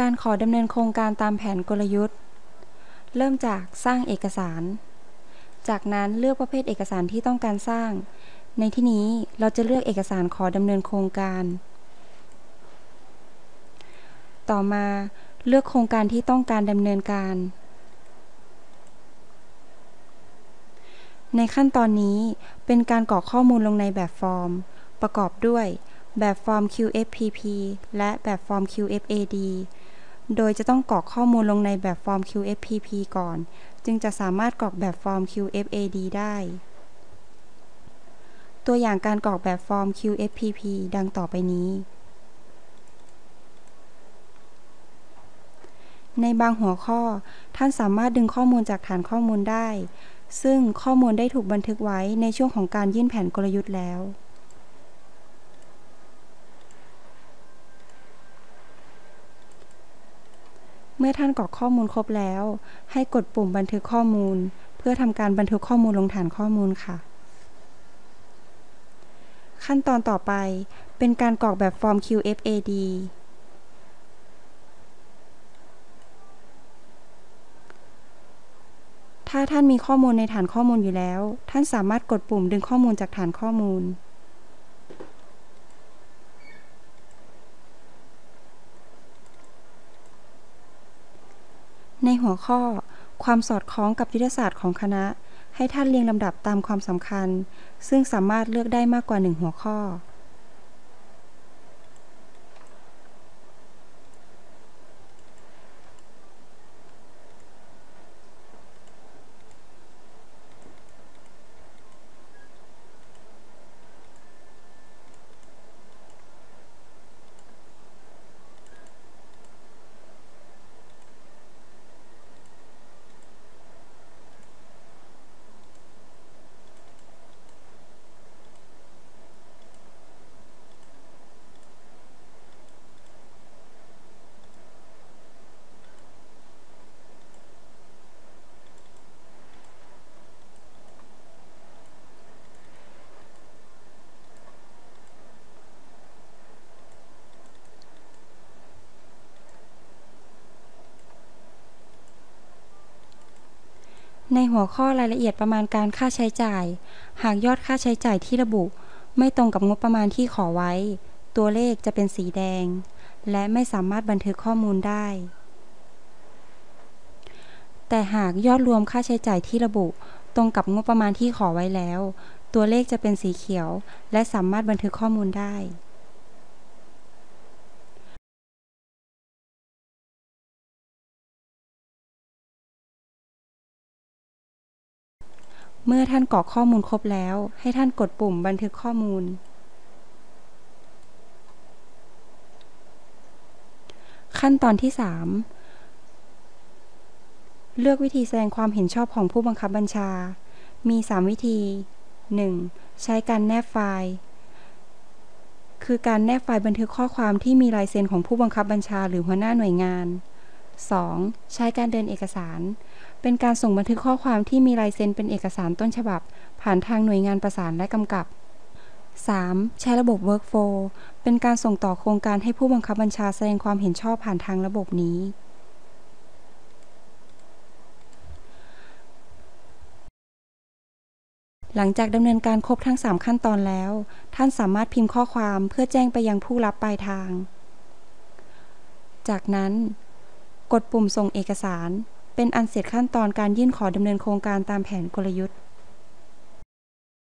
การขอดำเนินโครงการตามแผนกลยุทธ์ เริ่มจากสร้างเอกสาร จากนั้นเลือกประเภทเอกสารที่ต้องการสร้าง ในที่นี้เราจะเลือกเอกสารขอดำเนินโครงการ ต่อมาเลือกโครงการที่ต้องการดำเนินการ ในขั้นตอนนี้เป็นการกรอกข้อมูลลงในแบบฟอร์ม ประกอบด้วยแบบฟอร์ม QFPP และแบบฟอร์ม QFAD โดยจะต้องกรอกข้อมูลลงในแบบฟอร์ม QFPP ก่อน จึงจะสามารถกรอกแบบฟอร์ม QFAD ได้ ตัวอย่างการกรอกแบบฟอร์ม QFPP ดังต่อไปนี้ ในบางหัวข้อ ท่านสามารถดึงข้อมูลจากฐานข้อมูลได้ ซึ่งข้อมูลได้ถูกบันทึกไว้ในช่วงของการยื่นแผนกลยุทธ์แล้ว มื่อท่านกรอกข้อมูลครบแล้ว ให้กดปุ่มบันทึกข้อมูล เพื่อทำการบันทึกข้อมูลลงฐานข้อมูลค่ะ ขั้นตอนต่อไปเป็นการกรอกแบบฟอร์ม QFAD ถ้าท่านมีข้อมูลในฐานข้อมูลอยู่แล้ว ท่านสามารถกดปุ่มดึงข้อมูลจากฐานข้อมูล ในหัวข้อ ความสอดคล้องกับยุทธศาสตร์ของคณะ ให้ท่านเรียงลำดับตามความสำคัญ ซึ่งสามารถเลือกได้มากกว่าหนึ่งหัวข้อ ในหัวข้อรายละเอียดประมาณการค่าใช้จ่าย หากยอดค่าใช้จ่ายที่ระบุ ไม่ตรงกับงบประมาณที่ขอไว้ ตัวเลขจะเป็นสีแดง และไม่สามารถบันทึกข้อมูลได้ แต่หากยอดรวมค่าใช้จ่ายที่ระบุ ตรงกับงบประมาณที่ขอไว้แล้ว ตัวเลขจะเป็นสีเขียว และสามารถบันทึกข้อมูลได้ เมื่อท่านกรอกข้อมูลครบแล้ว ให้ท่านกดปุ่มบันทึกข้อมูล ขั้นตอนที่ 3 เลือกวิธีแสดงความเห็นชอบของผู้บังคับบัญชา มี 3 วิธี 1. ใช้การแนบไฟล์ คือการแนบไฟล์บันทึกข้อความที่มีลายเซ็นของผู้บังคับบัญชาหรือหัวหน้าหน่วยงาน 2. ใช้การเดินเอกสาร เป็นการส่งบันทึกข้อความที่มีลายเซ็นเป็นเอกสารต้นฉบับ ผ่านทางหน่วยงานประสานและกำกับ 3. ใช้ระบบ Workflow เป็นการส่งต่อโครงการให้ผู้บังคับบัญชาแสดงความเห็นชอบผ่านทางระบบนี้หลังจากดำเนินการครบทั้ง 3 ขั้นตอนแล้ว ท่านสามารถพิมพ์ข้อความเพื่อแจ้งไปยังผู้รับปลายทาง จากนั้น กดปุ่มส่งเอกสาร เป็นอันเสร็จขั้นตอนการยื่นขอดำเนินโครงการตามแผนกลยุทธ์